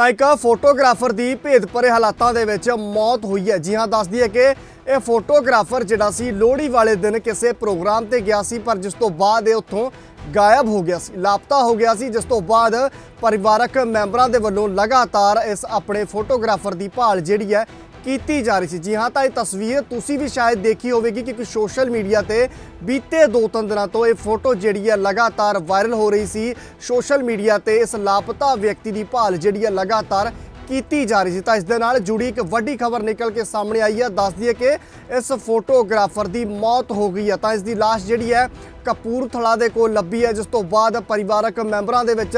ਤਾਂ ਇੱਕ ਫੋਟੋਗ੍ਰਾਫਰ ਦੀ ਭੇਦ ਭਰੇ ਹਾਲਾਤਾਂ ਦੇ ਵਿੱਚ ਮੌਤ ਹੋਈ ਹੈ। ਜੀ ਹਾਂ ਦੱਸਦੀ ਹੈ ਕਿ ਇਹ ਫੋਟੋਗ੍ਰਾਫਰ ਜਿਹੜਾ ਸੀ, ਲੋਹੜੀ ਵਾਲੇ ਦਿਨ ਕਿਸੇ ਪ੍ਰੋਗਰਾਮ ਤੇ ਗਿਆ ਸੀ, ਪਰ ਜਿਸ ਤੋਂ ਬਾਅਦ ਇਹ ਉੱਥੋਂ ਗਾਇਬ ਹੋ ਗਿਆ ਸੀ, ਲਾਪਤਾ ਹੋ ਗਿਆ ਸੀ, ਜਿਸ ਤੋਂ ਬਾਅਦ ਪਰਿਵਾਰਕ ਮੈਂਬਰਾਂ ਦੇ ਵੱਲੋਂ ਲਗਾਤਾਰ ਇਸ ਆਪਣੇ ਫੋਟੋਗ੍ਰਾਫਰ ਦੀ ਭਾਲ ਜਿਹੜੀ ਹੈ ਕੀਤੀ ਜਾ ਰਹੀ ਸੀ। ਜੀ ਹਾਂ, ਤਾਂ ਇਹ ਤਸਵੀਰ ਤੁਸੀਂ ਵੀ ਸ਼ਾਇਦ ਦੇਖੀ ਹੋਵੇਗੀ ਕਿ ਸੋਸ਼ਲ ਮੀਡੀਆ ਤੇ ਬੀਤੇ ਦੋ ਤਿੰਨ ਦਿਨਾਂ ਤੋਂ ਇਹ ਫੋਟੋ ਜਿਹੜੀ ਹੈ ਲਗਾਤਾਰ ਵਾਇਰਲ ਹੋ ਰਹੀ ਸੀ। ਸੋਸ਼ਲ ਮੀਡੀਆ ਤੇ ਇਸ ਲਾਪਤਾ ਵਿਅਕਤੀ ਦੀ ਭਾਲ ਜਿਹੜੀ ਹੈ ਲਗਾਤਾਰ ਕੀਤੀ ਜਾ ਰਹੀ ਸੀ ਤਾਂ ਇਸ ਦੇ ਨਾਲ ਜੁੜੀ ਇੱਕ ਵੱਡੀ ਖਬਰ ਨਿਕਲ ਕੇ ਸਾਹਮਣੇ ਆਈ ਹੈ। ਦੱਸਦੀ ਹੈ ਕਿ ਇਸ ਫੋਟੋਗ੍ਰਾਫਰ ਦੀ ਮੌਤ ਹੋ ਗਈ ਹੈ ਤਾਂ ਇਸ ਦੀ ਲਾਸ਼ ਜਿਹੜੀ ਹੈ ਕਪੂਰਥਲਾ ਦੇ ਕੋਲ ਲੱਭੀ ਹੈ, ਜਿਸ ਤੋਂ ਬਾਅਦ ਪਰਿਵਾਰਕ ਮੈਂਬਰਾਂ ਦੇ ਵਿੱਚ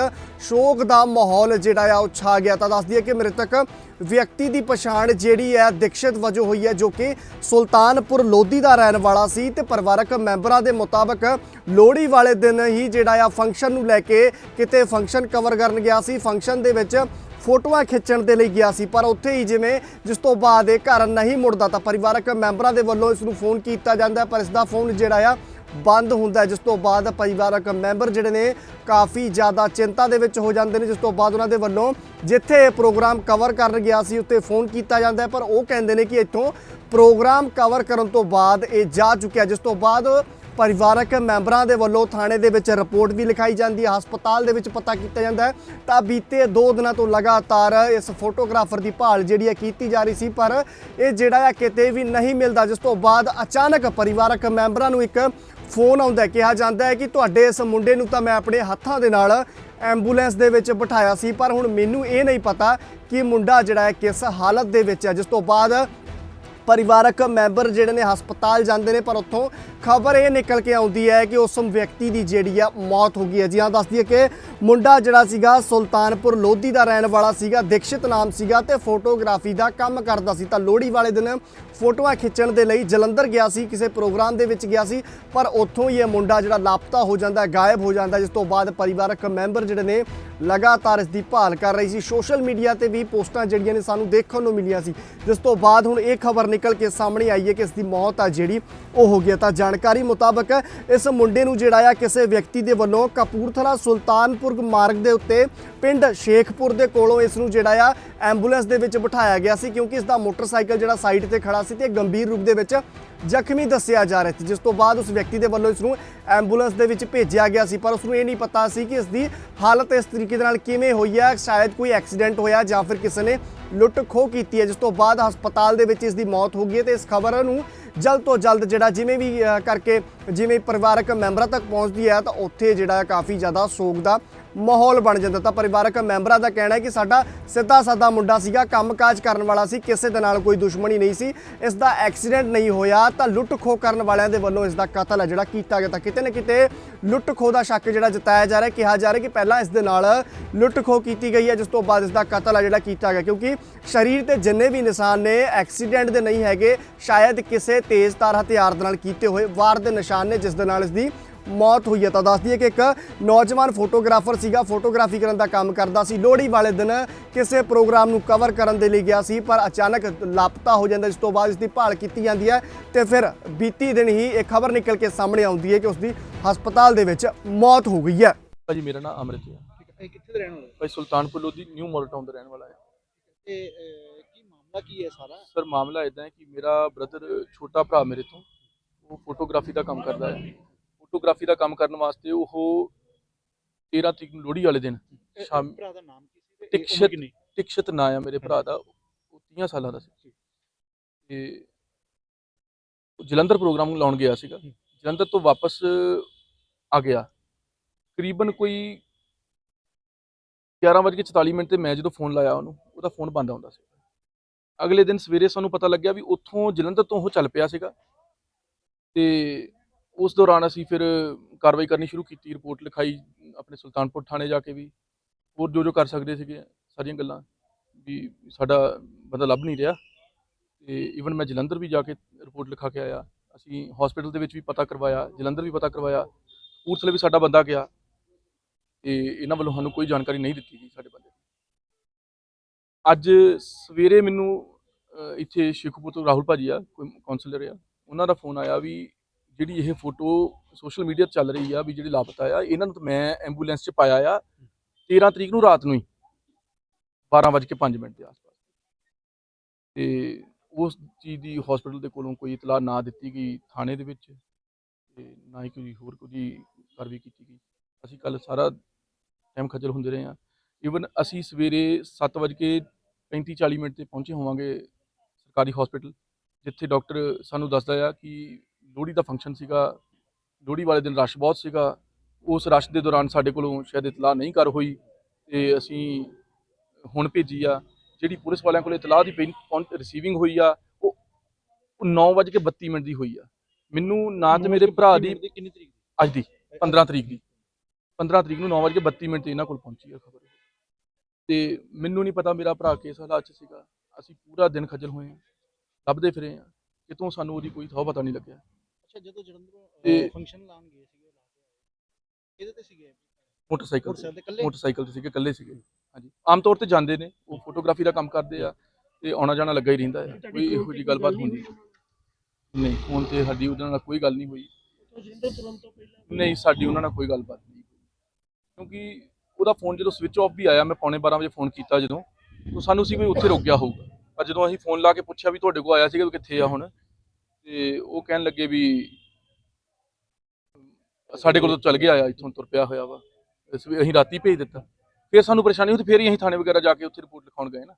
ਸ਼ੋਕ ਦਾ ਮਾਹੌਲ ਜਿਹੜਾ ਆ ਉਹ ਛਾ ਗਿਆ। ਤਾਂ ਦੱਸਦੀ ਹੈ ਕਿ ਮ੍ਰਿਤਕ ਵਿਅਕਤੀ ਦੀ ਪਛਾਣ ਜਿਹੜੀ ਹੈ ਦੀਕਸ਼ਿਤ ਵਜੋਂ ਹੋਈ ਹੈ, ਜੋ ਕਿ ਸੁਲਤਾਨਪੁਰ ਲੋਧੀ ਦਾ ਰਹਿਣ ਵਾਲਾ ਸੀ ਤੇ ਪਰਿਵਾਰਕ ਮੈਂਬਰਾਂ ਦੇ ਮੁਤਾਬਕ ਲੋਹੜੀ ਵਾਲੇ ਦਿਨ ਹੀ ਜਿਹੜਾ ਆ ਫੰਕਸ਼ਨ ਨੂੰ ਲੈ ਕੇ ਕਿਤੇ ਫੰਕਸ਼ਨ ਕਵਰ ਕਰਨ ਗਿਆ ਸੀ। ਫੰਕਸ਼ਨ ਦੇ ਵਿੱਚ ਫੋਟੋਆਂ ਖਿੱਚਣ ਦੇ ਲਈ ਗਿਆ ਸੀ, ਪਰ ਉੱਥੇ ਹੀ ਜਿਵੇਂ ਜਿਸ ਤੋਂ ਬਾਅਦ ਇਹ ਘਰ ਨਹੀਂ ਮੁੜਦਾ ਤਾਂ ਪਰਿਵਾਰਕ ਮੈਂਬਰਾਂ ਦੇ ਵੱਲੋਂ ਇਸ ਨੂੰ ਫੋਨ ਕੀਤਾ ਜਾਂਦਾ ਪਰ ਇਸ ਦਾ ਫੋਨ ਜਿਹੜਾ ਆ ਬੰਦ ਹੁੰਦਾ ਜਿਸ ਤੋਂ ਬਾਅਦ ਪਰਿਵਾਰਕ ਮੈਂਬਰ ਜਿਹੜੇ ਨੇ ਕਾਫੀ ਜ਼ਿਆਦਾ ਚਿੰਤਾ ਦੇ ਵਿੱਚ ਹੋ ਜਾਂਦੇ ਨੇ, ਜਿਸ ਤੋਂ ਬਾਅਦ ਉਹਨਾਂ ਦੇ ਵੱਲੋਂ ਜਿੱਥੇ ਇਹ ਪ੍ਰੋਗਰਾਮ ਕਵਰ ਕਰਨ ਗਿਆ ਸੀ ਉੱਤੇ ਫੋਨ ਕੀਤਾ ਜਾਂਦਾ ਪਰ ਉਹ ਕਹਿੰਦੇ ਨੇ ਕਿ ਇੱਥੋਂ ਪ੍ਰੋਗਰਾਮ ਕਵਰ ਕਰਨ ਤੋਂ ਬਾਅਦ ਇਹ ਜਾ ਚੁੱਕਿਆ, ਜਿਸ ਤੋਂ ਬਾਅਦ ਪਰਿਵਾਰਕ ਮੈਂਬਰਾਂ ਦੇ ਵੱਲੋਂ ਥਾਣੇ ਦੇ ਵਿੱਚ ਰਿਪੋਰਟ ਵੀ ਲਿਖਾਈ ਜਾਂਦੀ ਹੈ, ਹਸਪਤਾਲ ਦੇ ਵਿੱਚ ਪਤਾ ਕੀਤਾ ਜਾਂਦਾ ਹੈ। ਤਾਂ ਬੀਤੇ 2 ਦਿਨਾਂ ਤੋਂ ਲਗਾਤਾਰ ਇਸ ਫੋਟੋਗ੍ਰਾਫਰ ਦੀ ਭਾਲ ਜਿਹੜੀ ਹੈ ਕੀਤੀ ਜਾ ਰਹੀ ਸੀ, ਪਰ ਇਹ ਜਿਹੜਾ ਹੈ ਕਿਤੇ ਵੀ ਨਹੀਂ ਮਿਲਦਾ, ਜਿਸ ਤੋਂ ਬਾਅਦ ਅਚਾਨਕ ਪਰਿਵਾਰਕ ਮੈਂਬਰਾਂ ਨੂੰ ਇੱਕ ਫੋਨ ਆਉਂਦਾ ਕਿਹਾ ਜਾਂਦਾ ਹੈ ਕਿ ਤੁਹਾਡੇ ਇਸ ਮੁੰਡੇ ਨੂੰ ਤਾਂ ਮੈਂ ਆਪਣੇ ਹੱਥਾਂ ਦੇ ਨਾਲ ਐਂਬੂਲੈਂਸ ਦੇ ਵਿੱਚ ਬਿਠਾਇਆ ਸੀ, ਪਰ ਹੁਣ ਮੈਨੂੰ ਇਹ ਨਹੀਂ ਪਤਾ ਕਿ ਮੁੰਡਾ ਜਿਹੜਾ ਹੈ ਕਿਸ ਹਾਲਤ ਦੇ ਵਿੱਚ ਹੈ, ਜਿਸ ਤੋਂ ਬਾਅਦ ਪਰਿਵਾਰਕ ਮੈਂਬਰ ਜਿਹੜੇ ਨੇ ਹਸਪਤਾਲ ਜਾਂਦੇ ਨੇ, ਪਰ ਉੱਥੋਂ ਖਬਰ ਇਹ ਨਿਕਲ ਕੇ ਆਉਂਦੀ ਹੈ ਕਿ ਉਸ ਵਿਅਕਤੀ ਦੀ ਜਿਹੜੀ ਆ ਮੌਤ ਹੋ ਗਈ ਹੈ। ਜੀ ਹਾਂ ਦੱਸਦੀ ਹੈ ਕਿ ਮੁੰਡਾ ਜਿਹੜਾ ਸੀਗਾ ਸੁਲਤਾਨਪੁਰ ਲੋਧੀ ਦਾ ਰਹਿਣ ਵਾਲਾ ਸੀਗਾ, ਦੀਕਸ਼ਿਤ ਨਾਮ ਸੀਗਾ ਤੇ ਫੋਟੋਗ੍ਰਾਫੀ ਦਾ ਕੰਮ ਕਰਦਾ ਸੀ। ਤਾਂ ਲੋਹੜੀ ਵਾਲੇ ਦਿਨ ਫੋਟੋਆਂ ਖਿੱਚਣ ਦੇ ਲਈ ਜਲੰਧਰ ਗਿਆ ਸੀ, ਕਿਸੇ ਪ੍ਰੋਗਰਾਮ ਦੇ ਵਿੱਚ ਗਿਆ ਸੀ, ਪਰ ਉੱਥੋਂ ਹੀ ਇਹ ਮੁੰਡਾ ਜਿਹੜਾ ਲਾਪਤਾ ਹੋ ਜਾਂਦਾ ਗਾਇਬ ਹੋ ਜਾਂਦਾ ਜਿਸ ਤੋਂ ਬਾਅਦ ਪਰਿਵਾਰਕ ਮੈਂਬਰ ਜਿਹੜੇ ਨੇ ਲਗਾਤਾਰ ਇਸ ਦੀ ਭਾਲ ਕਰ ਰਹੀ ਸੀ। ਸੋਸ਼ਲ ਮੀਡੀਆ ਤੇ ਵੀ ਪੋਸਟਾਂ ਜਿਹੜੀਆਂ ਨੇ ਸਾਨੂੰ ਦੇਖਣ ਨੂੰ ਮਿਲੀਆਂ ਸੀ। ਜਿਸ ਤੋਂ ਬਾਅਦ ਹੁਣ ਇਹ ਖਬਰ ਨਿਕਲ ਕੇ ਸਾਹਮਣੇ ਆਈ ਹੈ ਕਿ ਇਸ ਦੀ ਮੌਤ ਆ ਜਿਹੜੀ, ਉਹ ਹੋ ਗਈ ਹੈ। ਤਾਂ ਜਾਣਕਾਰੀ ਮੁਤਾਬਕ ਇਸ ਮੁੰਡੇ ਨੂੰ ਜਿਹੜਾ ਆ ਕਿਸੇ ਵਿਅਕਤੀ ਦੇ ਵੱਲੋਂ ਕਪੂਰਥਲਾ ਸੁਲਤਾਨਪੁਰ ਮਾਰਗ ਦੇ ਉੱਤੇ ਪਿੰਡ ਸ਼ੇਖਪੁਰ ਦੇ ਕੋਲੋਂ ਇਸ ਨੂੰ ਜਿਹੜਾ ਆ ਐਂਬੂਲੈਂਸ ਦੇ ਵਿੱਚ ਬਿਠਾਇਆ ਗਿਆ ਸੀ, ਕਿਉਂਕਿ ਇਸ ਦਾ ਮੋਟਰਸਾਈਕਲ ਜਿਹੜਾ ਸਾਈਡ ਤੇ ਖੜਾ ਸੀ ਤੇ ਗੰਭੀਰ ਰੂਪ ਦੇ ਵਿੱਚ ਜ਼ਖਮੀ ਦੱਸਿਆ ਜਾ ਰਿਹਾ ਸੀ, ਜਿਸ ਤੋਂ ਬਾਅਦ ਉਸ ਵਿਅਕਤੀ ਦੇ ਵੱਲੋਂ ਇਸ ਨੂੰ ਐਂਬੂਲੈਂਸ ਦੇ ਵਿੱਚ ਭੇਜਿਆ ਗਿਆ ਸੀ, ਪਰ ਉਸ ਨੂੰ ਇਹ ਨਹੀਂ ਪਤਾ ਸੀ ਕਿ ਇਸ ਦੀ ਹਾਲਤ ਇਸ ਤਰੀਕੇ ਦੇ ਨਾਲ ਕਿਵੇਂ ਹੋਈ ਹੈ ਸ਼ਾਇਦ ਕੋਈ ਐਕਸੀਡੈਂਟ ਹੋਇਆ ਜਾਂ ਫਿਰ ਕਿਸੇ ਨੇ ਲੁੱਟ ਖੋਹ ਕੀਤੀ ਹੈ, ਜਿਸ ਤੋਂ ਬਾਅਦ ਹਸਪਤਾਲ ਦੇ ਵਿੱਚ ਇਸ ਦੀ ਮੌਤ ਹੋ ਗਈ ਹੈ ਤੇ ਇਸ ਖਬਰ ਨੂੰ ਜਲਦ ਤੋਂ ਜਲਦ ਜਿਹੜਾ ਜਿਵੇਂ ਵੀ ਕਰਕੇ ਜਿਵੇਂ ਪਰਿਵਾਰਕ ਮੈਂਬਰਾਂ ਤੱਕ ਪਹੁੰਚਦੀ ਹੈ, ਤਾਂ ਉੱਥੇ ਜਿਹੜਾ ਕਾਫੀ ਜ਼ਿਆਦਾ ਸੋਗ ਦਾ ਮਾਹੌਲ ਬਣ ਜਾਂਦਾ। ਤਾਂ ਪਰਿਵਾਰਕ ਮੈਂਬਰਾਂ ਦਾ ਕਹਿਣਾ ਹੈ ਕਿ ਸਾਡਾ ਸਿੱਧਾ ਸਾਦਾ ਮੁੰਡਾ ਸੀਗਾ, ਕੰਮਕਾਜ ਕਰਨ ਵਾਲਾ ਸੀ, ਕਿਸੇ ਦੇ ਨਾਲ ਕੋਈ ਦੁਸ਼ਮਣੀ ਨਹੀਂ ਸੀ। ਇਸ ਦਾ ਐਕਸੀਡੈਂਟ ਨਹੀਂ ਹੋਇਆ, ਤਾਂ ਲੁੱਟ ਖੋਹ ਕਰਨ ਵਾਲਿਆਂ ਦੇ ਵੱਲੋਂ ਇਸ ਦਾ ਕਤਲ ਹੈ ਜਿਹੜਾ ਕੀਤਾ ਗਿਆ। ਤਾਂ ਕਿਤੇ ਨਾ ਕਿਤੇ ਲੁੱਟ ਖੋਹ ਦਾ ਸ਼ੱਕ ਜਿਹੜਾ ਜਤਾਇਆ ਜਾ ਰਿਹਾ ਕਿਹਾ ਜਾ ਰਿਹਾ ਕਿ ਪਹਿਲਾਂ ਇਸ ਦੇ ਨਾਲ ਲੁੱਟ ਖੋਹ ਕੀਤੀ ਗਈ ਹੈ, ਜਿਸ ਤੋਂ ਬਾਅਦ ਇਸ ਦਾ ਕਤਲ ਹੈ ਜਿਹੜਾ ਕੀਤਾ ਗਿਆ। ਕਿਉਂਕਿ ਸਰੀਰ ਤੇ ਜਿੰਨੇ ਵੀ ਨਿਸ਼ਾਨ ਨੇ, ਐਕਸੀਡੈਂਟ ਦੇ ਨਹੀਂ ਹੈਗੇ, ਸ਼ਾਇਦ ਕਿਸੇ ਤੇਜ਼ਧਾਰ ਹਥਿਆਰ ਦੇ ਨਾਲ ਕੀਤੇ ਹੋਏ ਵਾਰ ਦੇ ਨਿਸ਼ਾਨ ਨੇ, ਜਿਸ ਦੇ ਨਾਲ ਇਸ ਦੀ ਮੌਤ ਹੋਈ ਹੈ। ਤਾਂ ਦੱਸਦੀ ਹੈ ਕਿ ਇੱਕ ਨੌਜਵਾਨ ਫੋਟੋਗ੍ਰਾਫਰ ਸੀਗਾ ਫੋਟੋਗ੍ਰਾਫੀ ਕਰਨ ਦਾ ਕੰਮ ਕਰਦਾ ਸੀ। ਲੋਹੜੀ ਵਾਲੇ ਦਿਨ ਕਿਸੇ ਪ੍ਰੋਗਰਾਮ ਨੂੰ ਕਵਰ ਕਰਨ ਦੇ ਲਈ ਗਿਆ ਸੀ ਪਰ ਅਚਾਨਕ ਲਾਪਤਾ ਹੋ ਜਾਂਦਾ ਜਿਸ ਤੋਂ ਬਾਅਦ ਇਸ ਦੀ ਭਾਲ ਕੀਤੀ ਜਾਂਦੀ ਹੈ ਤੇ ਫਿਰ ਬੀਤੀ ਦਿਨ ਹੀ ਇਹ ਖਬਰ ਨਿਕਲ ਕੇ ਸਾਹਮਣੇ ਆਉਂਦੀ ਹੈ ਕਿ ਉਸ ਦੀ ਹਸਪਤਾਲ ਦੇ ਵਿੱਚ ਮੌਤ ਹੋ ਗਈ ਹੈ। ਭਾਜੀ ਮੇਰਾ ਨਾਮ ਅਮਰਿਤ ਹੈ। ਠੀਕ ਹੈ ਇਹ ਕਿੱਥੇ ਦੇ ਰਹਿਣ ਵਾਲੇ ਭਾਈ Sultanpur Lodhi new model town ਦਾ ਰਹਿਣ ਵਾਲਾ ਹੈ। ਤੇ ਅਹ, ਕੀ ਮਾਮਲਾ ਕੀ ਹੈ ਸਾਰਾ? ਸਰ ਮਾਮਲਾ ਇਦਾਂ ਹੈ ਕਿ ਮੇਰਾ ਬ੍ਰਦਰ ਛੋਟਾ ਭਰਾ ਮੇਰੇ ਤੋਂ ਉਹ ਫੋਟੋਗ੍ਰਾਫੀ ਦਾ ਕੰਮ ਕਰਦਾ ਹੈ। ਫੋਟੋਗ੍ਰਾਫੀ ਦਾ ਕੰਮ ਕਰਨ ਵਾਸਤੇ ਉਹ 13 ਤਰੀਕ ਨੂੰ ਲੋਹੜੀ ਵਾਲੇ ਦਿਨ ਸ਼ਾਮ ਭਰਾ ਦਾ ਨਾਮ ਕੀ ਸੀ ਟਿਕਸ਼ਤ ਟਿਕਸ਼ਤ ਨਾਂ ਆ ਮੇਰੇ ਭਰਾ ਦਾ ਉਹ 30 ਸਾਲਾਂ ਦਾ ਸੀ। ਤੇ ਉਹ ਜਲੰਧਰ ਪ੍ਰੋਗਰਾਮ ਨੂੰ ਲਾਉਣ ਗਿਆ ਸੀਗਾ। ਜਲੰਧਰ ਤੋਂ ਵਾਪਸ ਆ ਗਿਆ। ਕਰੀਬਨ ਕੋਈ 11:44 ਮਿੰਟ ਤੇ ਮੈਂ ਜਦੋਂ ਫੋਨ ਲਾਇਆ ਉਹਨੂੰ ਉਹਦਾ ਫੋਨ ਬੰਦ ਆਉਂਦਾ ਸੀ। ਅਗਲੇ ਦਿਨ ਸਵੇਰੇ ਸਾਨੂੰ ਪਤਾ ਲੱਗਿਆ ਵੀ ਉੱਥੋਂ ਜਲੰਧਰ ਤੋਂ ਉਹ ਚੱਲ ਪਿਆ ਸੀਗਾ। ਤੇ ਉਸ ਦੌਰਾਨ ਅਸੀਂ ਫਿਰ ਕਾਰਵਾਈ ਕਰਨੀ ਸ਼ੁਰੂ ਕੀਤੀ, ਰਿਪੋਰਟ ਲਿਖਾਈ ਆਪਣੇ ਸੁਲਤਾਨਪੁਰ ਥਾਣੇ ਜਾ ਕੇ ਵੀ। ਹੋਰ ਜੋ ਜੋ ਕਰ ਸਕਦੇ ਸੀਗੇ ਸਾਰੀਆਂ ਗੱਲਾਂ ਵੀ ਸਾਡਾ ਬੰਦਾ ਲੱਭ ਨਹੀਂ ਰਿਹਾ। ਤੇ ਈਵਨ ਮੈਂ ਜਲੰਧਰ ਵੀ ਜਾ ਕੇ ਰਿਪੋਰਟ ਲਿਖਾ ਕੇ ਆਇਆ। ਅਸੀਂ ਹਸਪੀਟਲ ਦੇ ਵਿੱਚ ਵੀ ਪਤਾ ਕਰਵਾਇਆ, ਜਲੰਧਰ ਵੀ ਪਤਾ ਕਰਵਾਇਆ। ਕਪੂਰਥਲੇ ਵੀ ਸਾਡਾ ਬੰਦਾ ਗਿਆ। ਤੇ ਇਹਨਾਂ ਵੱਲੋਂ ਸਾਨੂੰ ਕੋਈ ਜਾਣਕਾਰੀ ਨਹੀਂ ਦਿੱਤੀ ਗਈ ਸਾਡੇ ਬੰਦੇ ਅੱਜ ਸਵੇਰੇ ਮੈਨੂੰ ਇੱਥੇ ਸ਼ੇਖੂਪੁਰ ਤੋਂ ਰਾਹੁਲ ਭਾਜੀ ਆ, ਕੋਈ ਕਾਉਂਸਲਰ ਆ, ਉਹਨਾਂ ਦਾ ਫੋਨ ਆਇਆ ਵੀ ਜਿਹੜੀ ਇਹ ਫੋਟੋ ਸੋਸ਼ਲ ਮੀਡੀਆ ਤੇ ਚੱਲ ਰਹੀ ਆ ਵੀ ਜਿਹੜੀ ਲਾਪਤਾ ਆ, ਇਹਨਾਂ ਨੂੰ ਤਾਂ ਮੈਂ ਐਂਬੂਲੈਂਸ 'ਚ ਪਾਇਆ ਆ 13 ਤਰੀਕ ਨੂੰ ਰਾਤ ਨੂੰ ਹੀ 12:05 ਮਿੰਟ ਦੇ ਆਸ-ਪਾਸ। ਤੇ ਉਸ ਚੀਜ਼ ਦੀ ਹਸਪੀਟਲ ਦੇ ਕੋਲੋਂ ਕੋਈ ਇਤਲਾਹ ਨਾ ਦਿੱਤੀ ਗਈ ਥਾਣੇ ਦੇ ਵਿੱਚ ਤੇ ਨਾ ਹੀ ਕੋਈ ਹੋਰ ਕੋਈ ਕਾਰਵਾਈ ਕੀਤੀ ਗਈ। ਅਸੀਂ ਕੱਲ ਸਾਰਾ ਟਾਈਮ ਖੱਜਲ ਹੁੰਦੇ ਰਹੇ ਹਾਂ ਈਵਨ ਅਸੀਂ ਸਵੇਰੇ 7:35 40 ਮਿੰਟ ਤੇ ਪਹੁੰਚੇ ਹੋਵਾਂਗੇ ਸਰਕਾਰੀ ਹਸਪੀਟਲ ਜਿੱਥੇ ਡਾਕਟਰ ਸਾਨੂੰ ਦੱਸਦਾ ਆ ਕਿ ਲੋਹੜੀ ਦਾ ਫੰਕਸ਼ਨ ਸੀਗਾ ਲੋਹੜੀ ਵਾਲੇ ਦਿਨ ਰਸ਼ ਬਹੁਤ ਸੀਗਾ। ਉਸ ਰਸ਼ ਦੇ ਦੌਰਾਨ ਸਾਡੇ ਕੋਲੋਂ ਸ਼ਾਇਦ ਇਤਲਾਹ ਨਹੀਂ ਕਰ ਹੋਈ ਤੇ ਅਸੀਂ ਹੁਣ ਭੇਜੀ ਆ। ਜਿਹੜੀ ਪੁਲਿਸ ਵਾਲਿਆਂ ਕੋਲ ਇਤਲਾਹ ਦੀ ਰਿਸੀਵਿੰਗ ਹੋਈ ਆ ਉਹ 9:32 ਮਿੰਟ ਦੀ ਹੋਈ ਆ। ਮੈਨੂੰ ਨਾ ਤੇ ਮੇਰੇ ਭਰਾ ਦੀ ਕਿੰਨੀ ਤਰੀਕ ਅੱਜ ਦੀ 15 ਤਰੀਕ ਦੀ। 15 ਤਰੀਕ ਨੂੰ 9:32 ਮਿੰਟ ਤੇ ਇਹਨਾਂ ਕੋਲ ਪਹੁੰਚੀ ਆ ਖਬਰ। ਤੇ ਮੈਨੂੰ ਨਹੀਂ ਪਤਾ ਮੇਰਾ ਭਰਾ ਕਿਸ ਹਾਲਾਤ 'ਚ ਸੀਗਾ। ਅਸੀਂ ਪੂਰਾ ਦਿਨ ਖੱਜਲ ਹੋਏ ਆ ਲੱਭਦੇ ਫਿਰੇ ਆ। ਕਿਤੋਂ ਸਾਨੂੰ ਉਹਦੀ ਕੋਈ ਥਾਂ ਪਤਾ ਨਹੀਂ ਲੱਗਿਆ। ਅੱਛਾ ਜਦੋਂ ਜਲੰਧਰੋਂ ਤੇ- ਫੰਕਸ਼ਨ ਲਾਣ ਗਏ ਸੀਗੇ ਲਾ ਕੇ ਆਏ। ਇਹਦੇ ਤੇ ਸੀਗੇ? ਮੋਟਰਸਾਈਕਲ ਮੋਟਰਸਾਈਕਲ ਤੇ ਇਕੱਲੇ? ਮੋਟਰਸਾਈਕਲ ਤੇ ਸੀਗੇ ਇਕੱਲੇ ਸੀਗੇ। ਹਾਂਜੀ। ਆਮ ਤੌਰ ਤੇ ਜਾਂਦੇ ਨੇ ਉਹ ਫੋਟੋਗ੍ਰਾਫੀ ਦਾ ਕੰਮ ਕਰਦੇ ਆ ਤੇ ਆਉਣਾ ਜਾਣਾ ਲੱਗਾ ਹੀ ਰਹਿੰਦਾ ਹੈ ਕੋਈ ਇਹੋ ਜਿਹੀ ਗੱਲਬਾਤ ਹੁੰਦੀ। ਨਹੀਂ ਫੋਨ ਤੇ ਸਾਡੀ ਉਹਦੇ ਨਾਲ ਕੋਈ ਗੱਲ ਨਹੀਂ ਹੋਈ। ਨਹੀਂ ਸਾਡੀ ਉਹਨਾਂ ਨਾਲ ਕੋਈ ਗੱਲਬਾਤ ਨਹੀਂ ਕਿਉਂਕਿ ਉਹਦਾ ਫੋਨ ਜਦੋਂ ਸਵਿਚ ਆਫ ਵੀ ਆਇਆ ਮੈਂ ਪੌਣੇ 12 ਵਜੇ ਫੋਨ ਕੀਤਾ ਜਦੋਂ ਤਾਂ ਸਾਨੂੰ ਸੀ ਕੋਈ ਉੱਥੇ ਰੁਕ ਗਿਆ ਹੋਊਗਾ। ਪਰ ਜਦੋਂ ਅਸੀਂ ਫੋਨ ਲਾ ਕੇ ਪੁੱਛਿਆ ਵੀ ਤੁਹਾਡੇ ਕੋਲ ਆਇਆ ਸੀਗਾ ਵੀ ਕਿੱਥੇ ਆ ਹੁਣ ਤੇ ਉਹ ਕਹਿਣ ਲੱਗੇ ਵੀ ਸਾਡੇ ਕੋਲ ਤਾਂ ਚੱਲ ਗਿਆ ਆ ਇੱਥੋਂ ਤੁਰ ਪਿਆ ਹੋਇਆ ਵਾ। ਇਸ ਵੀ ਅਸੀਂ ਰਾਤੀ ਭੇਜ ਦਿੱਤਾ। ਫਿਰ ਸਾਨੂੰ ਪਰੇਸ਼ਾਨੀ ਹੋਈ ਤੇ ਫਿਰ ਹੀ ਅਸੀਂ ਥਾਣੇ ਵਗੈਰਾ ਜਾ ਕੇ ਉੱਥੇ ਰਿਪੋਰਟ ਲਿਖਾਉਣ ਗਏ ਨਾ।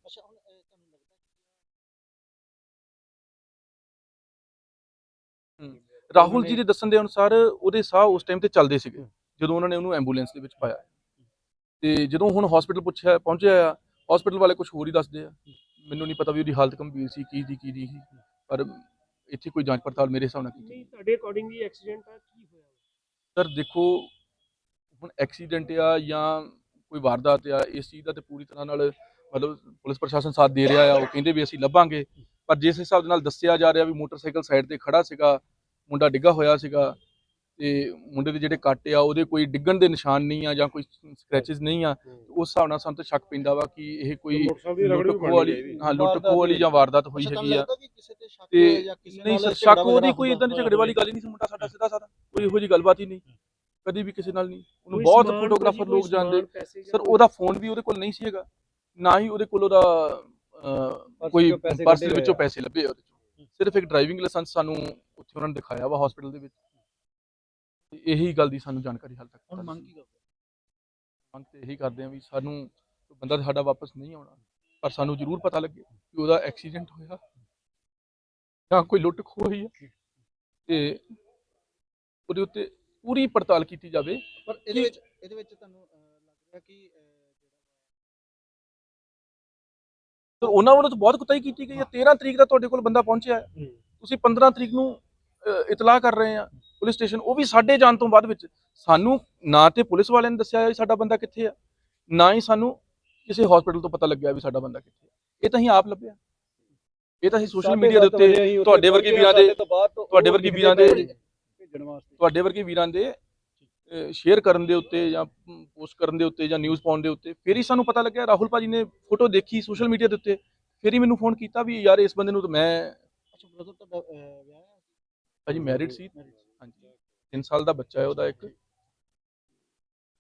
ਰਾਹੁਲ ਜੀ ਦੇ ਦੱਸਣ ਦੇ ਅਨੁਸਾਰ ਉਹਦੇ ਸਾਹ ਉਸ ਟਾਈਮ ਤੇ ਚੱਲਦੇ ਸੀਗੇ ਜਦੋਂ ਉਹਨਾਂ ਨੇ ਉਹਨੂੰ ਐਂਬੂਲੈਂਸ ਦੇ ਵਿੱਚ ਪਾਇਆ। ਤੇ ਜਦੋਂ ਹੁਣ ਹਸਪੀਟਲ ਪੁੱਛਿਆ ਪਹੁੰਚਿਆ ਆ ਹਸਪੀਟਲ ਵਾਲੇ ਕੁਝ ਹੋਰ ਹੀ ਦੱਸਦੇ ਆ। ਮੈਨੂੰ ਨਹੀਂ ਪਤਾ ਵੀ ਉਹਦੀ ਹਾਲਤ ਗੰਭੀਰ ਸੀ ਕੀ ਦੀ ਕੀ ਦੀ ਪਰ ਇੱਥੇ ਕੋਈ ਜਾਂਚ ਪੜਤਾਲ ਮੇਰੇ ਹਿਸਾਬ ਨਾਲ ਕੀਤੀ ਨਹੀਂ ਤੁਹਾਡੇ ਅਕੋਰਡਿੰਗ ਐਕਸੀਡੈਂਟ ਆ ਕੀ ਹੋਇਆ? ਸਰ ਦੇਖੋ ਹੁਣ ਐਕਸੀਡੈਂਟ ਆ ਜਾਂ ਕੋਈ ਵਾਰਦਾਤ ਆ ਇਸ ਚੀਜ਼ ਦਾ ਤੇ ਪੂਰੀ ਤਰ੍ਹਾਂ ਨਾਲ ਮਤਲਬ ਪੁਲਿਸ ਪ੍ਰਸ਼ਾਸਨ ਸਾਥ ਦੇ ਰਿਹਾ ਆ ਉਹ ਕਹਿੰਦੇ ਵੀ ਅਸੀਂ ਲੱਭਾਂਗੇ। ਪਰ ਜਿਸ ਹਿਸਾਬ ਦੇ ਨਾਲ ਦੱਸਿਆ ਜਾ ਰਿਹਾ ਵੀ ਮੋਟਰਸਾਈਕਲ ਸਾਈਡ ਤੇ ਖੜਾ ਸੀਗਾ ਮੁੰਡਾ ਡਿੱਗਾ ਹੋਇਆ ਸੀਗਾ ਤੇ ਮੁੰਡੇ ਦੇ ਜਿਹੜੇ ਕੱਟ ਆ ਉਹਦੇ ਕੋਈ ਡਿੱਗਣ ਦੇ ਨਿਸ਼ਾਨ ਨਹੀਂ ਆ ਜਾਂ ਕੋਈ ਸਕ੍ਰੈਚਸ ਨਹੀਂ ਆ ਉਸ ਹਿਸਾਬ ਨਾਲ ਸਾਨੂੰ ਤਾਂ ਸ਼ੱਕ ਪੈਂਦਾ ਵਾ ਕਿ ਇਹ ਕੋਈ ਲੁੱਟ ਖੋਹ ਵਾਲੀ ਹਾਂ ਲੁੱਟ ਖੋਹ ਵਾਲੀ ਜਾਂ ਵਾਰਦਾਤ ਹੋਈ ਹੈਗੀ ਆ। ਤੇ ਨਹੀਂ ਸਰ ਸ਼ੱਕ ਉਹਦੀ ਕੋਈ ਇਦਾਂ ਦੀ ਝਗੜੇ ਵਾਲੀ ਗੱਲ ਹੀ ਨਹੀਂ ਸੀ ਮੁੰਡਾ ਸਾਡਾ ਸਿੱਧਾ ਸਾਦਾ ਕੋਈ ਇਹੋ ਜੀ ਗੱਲਬਾਤ ਹੀ ਨਹੀਂ। ਕਦੀ ਵੀ ਕਿਸੇ ਨਾਲ ਨਹੀਂ। ਉਹਨੂੰ ਬਹੁਤ ਫੋਟੋਗ੍ਰਾਫਰ ਲੋਕ ਜਾਣਦੇ। ਸਰ ਉਹਦਾ ਫੋਨ ਵੀ ਉਹਦੇ ਕੋਲ ਨਹੀਂ ਸੀ ਹੈਗਾ। ਨਾ ਹੀ ਉਹਦੇ ਕੋਲ ਉਹਦਾ ਕੋਈ ਪਰਸ ਦੇ ਵਿੱਚੋਂ। ਪੈਸੇ ਲੱਭੇ ਉਹਦੇ ਸਿਰਫ ਇੱਕ ਡਰਾਈਵਿੰਗ ਲਾਇਸੈਂਸ ਸਾਨੂੰ ਉੱਥੇ ਉਹਨਾਂ ਨੇ ਦਿਖਾਇਆ ਵਾ ਹਸਪੀਟਲ ਦੇ ਵਿੱਚ। ਤੇ ਇਹੀ ਗੱਲ ਦੀ ਸਾਨੂੰ ਜਾਣਕਾਰੀ ਹਾਲ ਤੱਕ ਹੁਣ ਮੰਗ। ਕੀ ਕਰਦੇ ਮੰਗ ਤੇ ਇਹੀ ਕਰਦੇ ਆ ਵੀ ਸਾਨੂੰ ਬੰਦਾ ਸਾਡਾ ਵਾਪਸ ਨਹੀਂ ਆਉਣਾ ਪਰ ਸਾਨੂੰ ਜ਼ਰੂਰ ਪਤਾ ਲੱਗੇ ਕਿ ਉਹਦਾ ਐਕਸੀਡੈਂਟ ਹੋਇਆ ਜਾਂ ਕੋਈ ਲੁੱਟ ਖੋਹ ਹੋਈ ਹੈ ਤੇ ਉਹਦੇ ਉੱਤੇ ਪੂਰੀ ਪੜਤਾਲ ਕੀਤੀ ਜਾਵੇ ਪਰ ਇਹਦੇ ਵਿੱਚ ਇਹਦੇ ਵਿੱਚ ਤੁਹਾਨੂੰ ਲੱਗ ਰਿਹਾ ਕਿ ਤੇ ਉਹਨਾਂ ਵੱਲੋਂ ਤਾਂ ਬਹੁਤ ਕੁਤਾਈ ਕੀਤੀ ਗਈ ਹੈ 13 ਤਰੀਕ ਦਾ ਤੁਹਾਡੇ ਕੋਲ ਬੰਦਾ ਪਹੁੰਚਿਆ ਹੈ। ਤੁਸੀਂ 15 ਤਰੀਕ ਨੂੰ ਇਤਲਾਹ ਕਰ ਰਹੇ ਆ। ਪੁਲਿਸ ਸਟੇਸ਼ਨ ਉਹ ਵੀ ਸਾਡੇ ਜਾਣ ਤੋਂ ਬਾਅਦ ਵਿੱਚ। ਸਾਨੂੰ ਨਾ ਤੇ ਪੁਲਿਸ ਵਾਲਿਆਂ ਨੇ ਦੱਸਿਆ ਵੀ ਸਾਡਾ ਬੰਦਾ ਕਿੱਥੇ ਆ ਨਾ ਹੀ ਸਾਨੂੰ ਕਿਸੇ ਹਸਪੀਟਲ ਤੋਂ ਪਤਾ ਲੱਗਿਆ ਵੀ ਸਾਡਾ ਬੰਦਾ ਕਿੱਥੇ ਆ। ਇਹ ਤਾਂ ਅਸੀਂ ਆਪ ਲੱਭਿਆ। ਇਹ ਤਾਂ ਅਸੀਂ ਸੋਸ਼ਲ ਮੀਡੀਆ ਦੇ ਉੱਤੇ ਤੁਹਾਡੇ ਵਰਗੇ ਵੀਰਾਂ ਦੇ ਤੁਹਾਡੇ ਵਰਗੇ ਵੀਰਾਂ ਦੇ ਭੇਜਣ ਵਾਸਤੇ। ਤੁਹਾਡੇ ਵਰਗੇ ਵੀਰਾਂ ਦੇ ਸ਼ੇਅਰ ਕਰਨ ਦੇ ਉੱਤੇ ਜਾਂ ਪੋਸਟ ਕਰਨ ਦੇ ਉੱਤੇ ਜਾਂ ਨਿਊਜ਼ ਪਾਉਣ ਦੇ ਉੱਤੇ ਫਿਰ ਹੀ ਸਾਨੂੰ ਪਤਾ ਲੱਗਿਆ। ਰਾਹੁਲ ਭਾਜੀ ਨੇ ਫੋਟੋ ਦੇਖੀ ਸੋਸ਼ਲ ਮੀਡੀਆ ਦੇ ਉੱਤੇ ਫਿਰ ਹੀ ਮੈਨੂੰ ਫੋਨ ਕੀਤਾ ਵੀ ਯਾਰ ਇਸ ਬੰਦੇ ਨੂੰ ਤਾਂ ਮੈਂ ਅੱਛਾ ਬ੍ਰਦਰ ਤੁਹਾਡਾ ਵਿਆਹ ਹੈ? ਭਾਜੀ ਮੈਰਿਡ ਸੀ। 3 ਸਾਲ ਦਾ ਬੱਚਾ ਹੈ ਉਹਦਾ ਇੱਕ।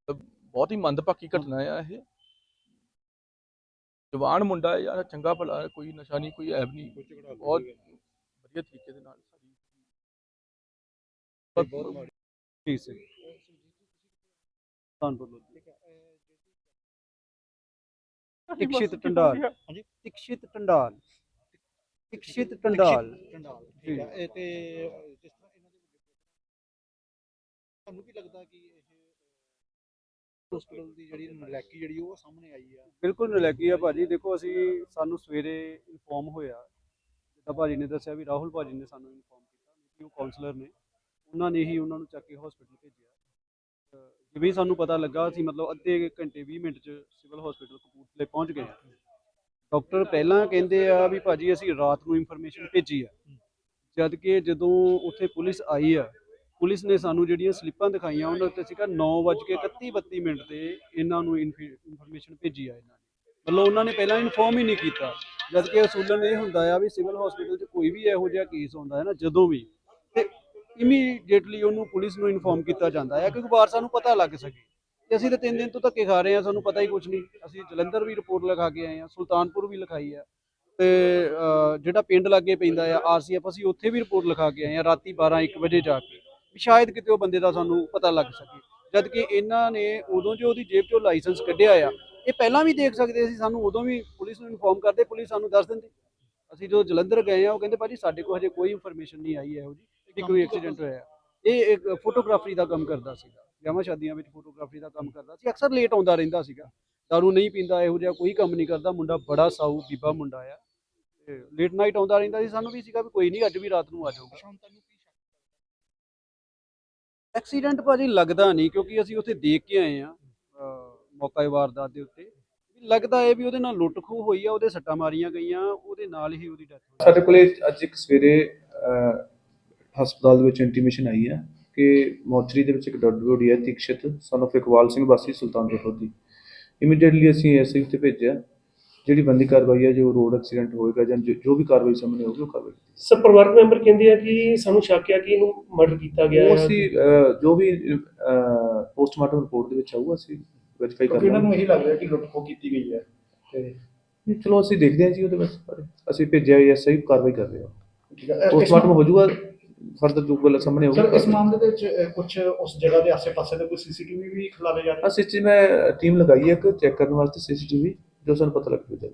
ਬਹੁਤ ਹੀ ਮੰਦਭਾਗੀ ਘਟਨਾ ਆ ਇਹ। ਜਵਾਨ ਮੁੰਡਾ ਹੈ ਯਾਰ ਚੰਗਾ ਭਲਾ ਕੋਈ ਨਸ਼ਾ ਨਹੀਂ ਕੋਈ ਐਬ ਨਹੀਂ। ਬਹੁਤ ਵਧੀਆ ਤਰੀਕੇ ਦੇ ਨਾਲ ਸਾਰੀ ਬਹੁਤ ਮਾੜੀ ਠੀਕ ਸੀ। ਕਾਨਪੁਰ ਟੰਡਾਲ। ਹਾਂਜੀ। ਦੀਕਸ਼ਿਤ ਟੰਡਾਲ। ਦੀਕਸ਼ਿਤ ਟੰਡਾਲ। ਟੰਡਾਲ ਠੀਕ ਹੈ ਇਹ ਤੇ ਜਿਸ ਤੁਹਾਨੂੰ ਕੀ ਲੱਗਦਾ ਕਿ ਇਹ ਹਸਪੀਟਲ ਦੀ ਜਿਹੜੀ ਨਲੈਕੀ ਜਿਹੜੀ ਉਹ ਸਾਹਮਣੇ ਆਈ ਆ? ਬਿਲਕੁਲ ਨਲੈਕੀ ਆ ਭਾਜੀ। ਦੇਖੋ ਅਸੀਂ ਸਾਨੂੰ ਸਵੇਰੇ ਇਨਫੋਰਮ ਹੋਇਆ। ਜਿੱਦਾਂ ਭਾਜੀ ਨੇ ਦੱਸਿਆ ਵੀ ਰਾਹੁਲ ਭਾਜੀ ਨੇ ਸਾਨੂੰ ਇਨਫੋਰਮ ਕੀਤਾ ਕਿ ਉਹ ਕਾਉਂਸਲਰ ਨੇ। ਉਹਨਾਂ ਨੇ ਹੀ ਉਹਨਾਂ ਨੂੰ ਚੱਕ ਕੇ ਹਸਪੀਟਲ ਭੇਜਿਆ। ਜਿਵੇਂ ਸਾਨੂੰ ਪਤਾ ਲੱਗਾ, ਅਸੀਂ ਮਤਲਬ ਅੱਧੇ ਘੰਟੇ 20 ਮਿੰਟ ਚ ਸਿਵਲ ਹਸਪੀਟਲ ਕਪੂਰਥਲੇ ਪਹੁੰਚ ਗਏ ਡਾਕਟਰ ਪਹਿਲਾਂ ਕਹਿੰਦੇ ਆ ਵੀ ਭਾਜੀ ਅਸੀਂ ਰਾਤ ਨੂੰ ਇਨਫੋਰਮੇਸ਼ਨ ਭੇਜੀ ਆ। ਜਦ ਕਿ ਜਦੋਂ ਉੱਥੇ ਪੁਲਿਸ ਆਈ ਆ ਪੁਲਿਸ ਨੇ ਸਾਨੂੰ ਜਿਹੜੀਆਂ ਸਲਿੱਪਾਂ ਦਿਖਾਈਆਂ ਉਹਨਾਂ ਉੱਤੇ ਸੀਗਾ 9:31 32 ਮਿੰਟ ਤੇ ਇਹਨਾਂ ਨੂੰ ਇਨਫੋਰਮੇਸ਼ਨ ਭੇਜੀ ਆ ਇਹਨਾਂ ਨੇ। ਮਤਲਬ ਉਹਨਾਂ ਨੇ ਪਹਿਲਾਂ ਇਨਫੋਰਮ ਹੀ ਨਹੀਂ ਕੀਤਾ। ਜਦ ਕਿ ਅਸੂਲਨ ਇਹ ਹੁੰਦਾ ਆ ਵੀ ਸਿਵਲ ਹਸਪੀਟਲ 'ਚ ਕੋਈ ਵੀ ਇਹੋ ਜਿਹਾ ਕੇਸ ਹੁੰਦਾ ਹੈ ਨਾ, ਜਦੋਂ ਵੀ, ਤੇ ਇਮੀਡੀਏਟਲੀ ਉਹਨੂੰ ਪੁਲਿਸ ਨੂੰ ਇਨਫੋਰਮ ਕੀਤਾ ਜਾਂਦਾ ਹੈ ਕਿਉਂਕਿ ਵਾਰਸਾਂ ਸਾਨੂੰ ਪਤਾ ਲੱਗ ਸਕੇ। ਤੇ ਅਸੀਂ ਤਾਂ ਤਿੰਨ ਦਿਨ ਤੋਂ ਧੱਕੇ ਖਾ ਰਹੇ ਹਾਂ ਸਾਨੂੰ ਪਤਾ ਹੀ ਕੁਝ ਨਹੀਂ। ਅਸੀਂ ਜਲੰਧਰ ਵੀ ਰਿਪੋਰਟ ਲਿਖਾ ਕੇ ਆਏ ਹਾਂ ਸੁਲਤਾਨਪੁਰ ਵੀ ਲਿਖਾਈ ਆ। ਤੇ ਜਿਹੜਾ ਪਿੰਡ ਲਾਗੇ ਪੈਂਦਾ ਆ, ਆਰਸੀਐਫ, ਅਸੀਂ ਉੱਥੇ ਵੀ ਰਿਪੋਰਟ ਲਿਖਾ ਕੇ ਆਏ ਹਾਂ ਰਾਤੀ 12 1 ਵਜੇ ਜਾ ਕੇ। ਸ਼ਾਇਦ ਕਿਤੇ ਉਹ ਬੰਦੇ ਦਾ ਸਾਨੂੰ ਪਤਾ ਲੱਗ ਸਕੇ। ਜਦ ਕਿ ਇਹਨਾਂ ਨੇ ਉਦੋਂ ਜੋ ਉਹਦੀ ਜੇਬ ਚੋਂ ਲਾਇਸੈਂਸ ਕੱਢਿਆ ਆ, ਇਹ ਪਹਿਲਾਂ ਵੀ ਦੇਖ ਸਕਦੇ ਸੀ, ਸਾਨੂੰ ਉਦੋਂ ਵੀ ਪੁਲਿਸ ਨੂੰ ਇਨਫੋਰਮ ਕਰਦੇ, ਪੁਲਿਸ ਸਾਨੂੰ ਦੱਸ ਦਿੰਦੀ। ਅਸੀਂ ਜੋ ਜਲੰਧਰ ਗਏ ਆ, ਉਹ ਕਹਿੰਦੇ, ਭਾਜੀ, ਸਾਡੇ ਕੋਲ ਹਜੇ ਕੋਈ ਇਨਫੋਰਮੇਸ਼ਨ ਨਹੀਂ ਆਈ ਇਹੋ ਜੀ ਕਿ ਕੋਈ ਐਕਸੀਡੈਂਟ ਹੋਇਆ ਇਹ ਇੱਕ ਫੋਟੋਗ੍ਰਾਫਰੀ ਦਾ ਕੰਮ ਕਰਦਾ ਸੀਗਾ। ਵਿਆਹਾਂ ਸ਼ਾਦੀਆਂ ਵਿੱਚ ਫੋਟੋਗ੍ਰਾਫਰੀ ਦਾ ਕੰਮ ਕਰਦਾ ਸੀ। ਅਕਸਰ ਲੇਟ ਆਉਂਦਾ ਰਹਿੰਦਾ ਸੀਗਾ। ਦਾਰੂ ਨਹੀਂ ਪੀਂਦਾ, ਇਹੋ ਜਿਹਾ ਕੋਈ ਕੰਮ ਨਹੀਂ ਕਰਦਾ। ਮੁੰਡਾ ਬੜਾ ਸਾਊ, ਬੀਬਾ ਮੁੰਡਾ ਆ। ਲੇਟ ਨਾਈਟ ਆਉਂਦਾ ਰਹਿੰਦਾ ਸੀ। ਸਾਨੂੰ ਵੀ ਸੀਗਾ ਵੀ ਕੋਈ ਨਹੀਂ, ਅੱਜ ਵੀ ਰਾਤ ਨੂੰ ਆ ਜਾਊਗਾ। ਐਕਸੀਡੈਂਟ ਭਾਜੀ ਲੱਗਦਾ ਨਹੀਂ ਕਿਉਂਕਿ ਅਸੀਂ ਉੱਥੇ ਦੇਖ ਕੇ ਆਏ ਆ ਮੌਕਾ ਵਾਰਦਾਤ ਦੇ ਉੱਤੇ। ਲੱਗਦਾ ਹੈ ਵੀ ਉਹਦੇ ਨਾਲ ਲੁੱਟ ਖੋਹ ਹੋਈ ਆ, ਉਹਦੇ ਸੱਟਾਂ ਮਾਰੀਆਂ ਗਈਆਂ, ਉਹਦੇ ਨਾਲ ਹੀ ਉਹਦੀ ਡੈਥ ਹੋਈ। ਸਾਡੇ ਕੋਲੇ ਅੱਜ ਇੱਕ ਸਵੇਰੇ ਹਸਪਤਾਲ ਦੇ ਵਿੱਚ ਇੰਟੀਮੇਸ਼ਨ ਆਈ ਹੈ ਕਿ ਮੋਰਚਰੀ ਦੇ ਵਿੱਚ ਇੱਕ ਡੈਡ ਬੋਡੀ ਹੈ, ਦੀਕਸ਼ਿਤ, son of ਇਕਬਾਲ ਸਿੰਘ ਵਾਸੀ ਸੁਲਤਾਨਪੁਰ ਲੋਧੀ ਇਮੀਡੀਏਟਲੀ ਅਸੀਂ ਐਸਆਈ ਤੇ ਭੇਜਿਆ। ਜਿਹੜੀ ਬੰਦੀ ਕਾਰਵਾਈ ਹੈ ਜੋ ਰੋਡ ਐਕਸੀਡੈਂਟ ਹੋਏਗਾ ਜਾਂ ਜੋ- ਜੋ ਵੀ ਕਾਰਵਾਈ ਸਾਹਮਣੇ ਆਊਗੀ ਉਹ ਕਾਰਵਾਈ ਸਰ ਪਰਿਵਾਰਕ ਮੈਂਬਰ ਕਹਿੰਦੇ ਆ ਕਿ ਸਾਨੂੰ ਸ਼ੱਕ ਆ ਕਿ ਇਹਨੂੰ ਮਰਡਰ ਕੀਤਾ ਗਿਆ ਉਹ ਹੈ। ਅਸੀਂ ਅਹ, ਜੋ ਵੀ ਪੋਸਟਮਾਰਟਮ ਰਿਪੋਰਟ ਦੇ ਵਿੱਚ ਆਊਗਾ ਅਸੀਂ ਵੈਰੀਫਾਈ ਕਿਉਂਕਿ ਇਹਨਾਂ ਲਾਂਗੇ ਨੂੰ ਇਹੀ ਲੱਗ ਰਿਹਾ ਕਿ ਲੁੱਟ ਖੋਹ ਕੀਤੀ ਗਈ ਹੈ ਤੇ ਨਹੀਂ, ਚਲੋ ਅਸੀਂ ਦੇਖਦੇ ਹਾਂ ਜੀ ਉਹਦੇ ਵਿੱਚ ਬਾਰੇ ਅਸੀਂ ਭੇਜਿਆ ਐਸਆਈ ਕਾਰਵਾਈ ਕਰ ਰਹੇ ਹਾਂ। ਠੀਕ ਹੈ। ਪੋਸਟਮਾਰਟਮ ਹੋ ਜਾਊਗਾ ਫਰਦਰ ਜੋ ਗੱਲ ਸਾਹਮਣੇ ਆਊਗੀ ਸਰ ਇਸ। ਮਾਮਲੇ ਦੇ ਵਿੱਚ ਕੁਝ ਉਸ ਜਗ੍ਹਾ ਦੇ ਆਸ-ਪਾਸੇ ਦੇ ਕੋਈ ਸੀਸੀਟੀਵੀ ਵੀ ਖਿਲਾਰੇ ਜਾ ਰਹੇ ਅਸੀਂ ਚ ਮੈਂ ਟੀਮ ਲਗਾਈ ਹੈ ਇੱਕ ਚੈੱਕ ਕਰਨ ਵਾਸਤੇ ਸੀਸੀਟੀਵੀ ਜੋ ਸਾਨੂੰ ਪਤਾ ਲੱਗ ਜਾਊਗਾ